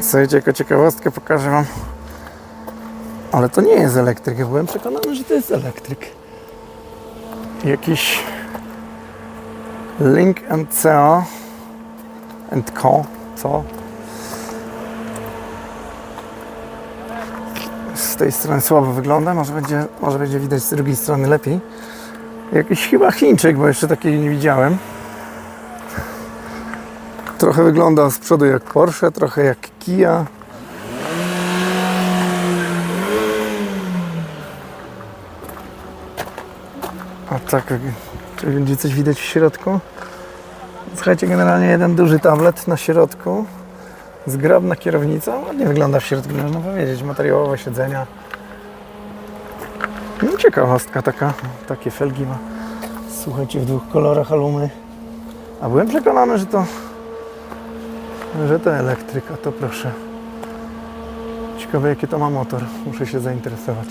Słuchajcie, jako ciekawostkę pokażę Wam. Ale to nie jest elektryk. Ja byłem przekonany, że to jest elektryk. Jakiś Link and Co. And Co. Co? Z tej strony słabo wygląda. Może będzie, może będzie widać z drugiej strony lepiej. Jakiś chyba Chińczyk, bo jeszcze takiej nie widziałem. Trochę wygląda z przodu jak Porsche, trochę jak Kia. A tak, czy będzie coś widać w środku? Słuchajcie, generalnie jeden duży tablet na środku, zgrabna kierownica, ładnie wygląda w środku, można powiedzieć, materiałowe siedzenia. No, ciekawostka taka, takie felgi ma. Słuchajcie, w dwóch kolorach alumy. A byłem przekonany, że to że to elektryk, a to proszę. Ciekawe jaki to ma motor. Muszę się zainteresować.